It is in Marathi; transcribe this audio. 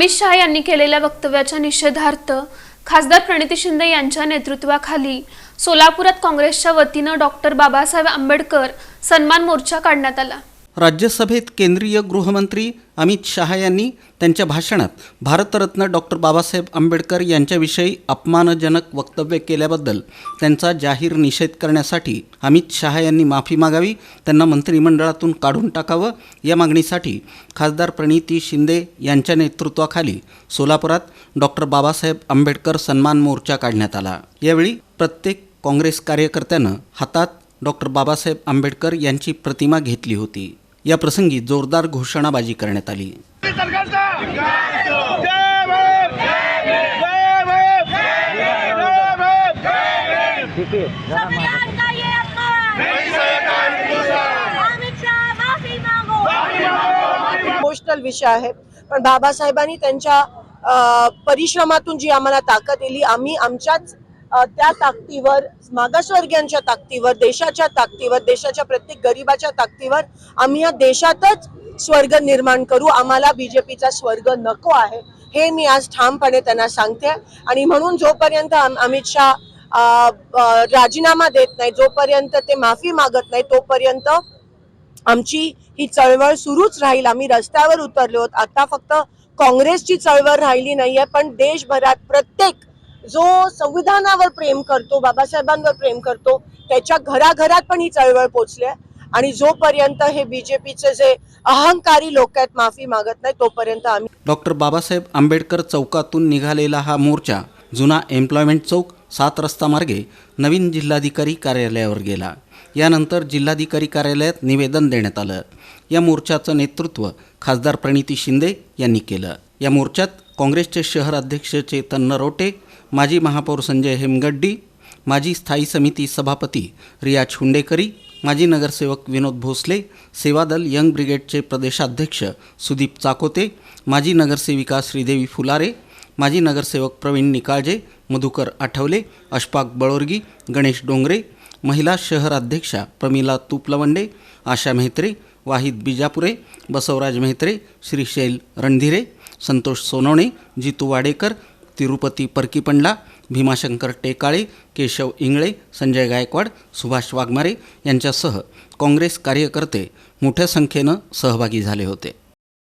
अमित शहा यांनी केलेल्या वक्तव्याच्या निषेधार्थ खासदार प्रणिती शिंदे यांच्या नेतृत्वाखाली सोलापुरात काँग्रेसच्या वतीनं डॉक्टर बाबासाहेब आंबेडकर सन्मान मोर्चा काढण्यात आला. राज्यसभेत केंद्रीय गृहमंत्री अमित शहा यांनी त्यांच्या भाषणात भारतरत्न डॉक्टर बाबासाहेब आंबेडकर यांच्याविषयी अपमानजनक वक्तव्य केल्याबद्दल त्यांचा जाहीर निषेध करण्यासाठी अमित शहा यांनी माफी मागावी त्यांना मंत्रिमंडळातून काढून टाकावं या मागणीसाठी खासदार प्रणिती शिंदे यांच्या नेतृत्वाखाली सोलापुरात डॉक्टर बाबासाहेब आंबेडकर सन्मान मोर्चा काढण्यात आला. यावेळी प्रत्येक काँग्रेस कार्यकर्त्यानं हातात डॉक्टर बाबासाहेब आंबेडकर यांची प्रतिमा घेतली होती. या प्रसंगी जोरदार घोषणाबाजी करण्यात आली. इमोशनल विषय आहे. पण बाबासाहेबांनी त्यांच्या परिश्रमातून जी आम्हाला ताकद दिली आम्ही आमच्याच त्या ताकदीवर मागासवर्गीयांच्या ताकदीवर देशाच्या ताकदीवर देशाच्या प्रत्येक गरिबाच्या ताकदीवर आम्ही या देशातच स्वर्ग निर्माण करू. आम्हाला बीजेपीचा स्वर्ग नको आहे. हे मी आज ठामपणे त्यांना सांगते. आणि म्हणून जोपर्यंत अमित शहा राजीनामा देत नाही जोपर्यंत ते माफी मागत नाही तोपर्यंत आमची ही चळवळ सुरूच राहील. आम्ही रस्त्यावर उतरलो आहोत. आता फक्त काँग्रेसची चळवळ राहिली नाहीये पण देशभरात प्रत्येक जो संविधानावर प्रेम करतो बाबासाहेबांवर प्रेम करतो त्याच्या घराघरात पण ही चळवळ पोचली आहे. आणि जोपर्यंत हे बीजेपीचे जे अहंकारी लोक आहेत माफी मागत नाही तोपर्यंत आम्ही डॉक्टर बाबासाहेब आंबेडकर चौकातून निघालेला हा मोर्चा जुना एम्प्लॉयमेंट चौक सात रस्ता मार्गे नवीन जिल्हाधिकारी कार्यालयावर गेला. यानंतर जिल्हाधिकारी कार्यालयात निवेदन देण्यात आलं. या मोर्चाचं नेतृत्व खासदार प्रणिती शिंदे यांनी केलं. या मोर्चात काँग्रेसचे शहर अध्यक्ष चेतन नरोटे माजी महापौर संजय हेमगड्डी माजी स्थायी समिती सभापती रिया छुंडेकरी माजी नगरसेवक विनोद भोसले सेवादल यंग ब्रिगेडचे प्रदेशाध्यक्ष सुदीप चाकोते माजी नगरसेविका श्रीदेवी फुलारे माजी नगरसेवक प्रवीण निकाळजे मधुकर आठवले अशफाक बळोरगी गणेश डोंगरे महिला शहर अध्यक्षा प्रमिला तुपलवंडे आशा मेहत्रे वाहिद बिजापुरे बसवराज मेहत्रे श्रीशैल रणधीरे संतोष सोनवणे जितू वाडेकर तिरुपती परकीपंडला भीमाशंकर टेकाळे केशव इंगळे संजय गायकवाड सुभाष वाघमारे यांच्यासह काँग्रेस कार्यकर्ते मोठ्या संख्येनं सहभागी झाले होते.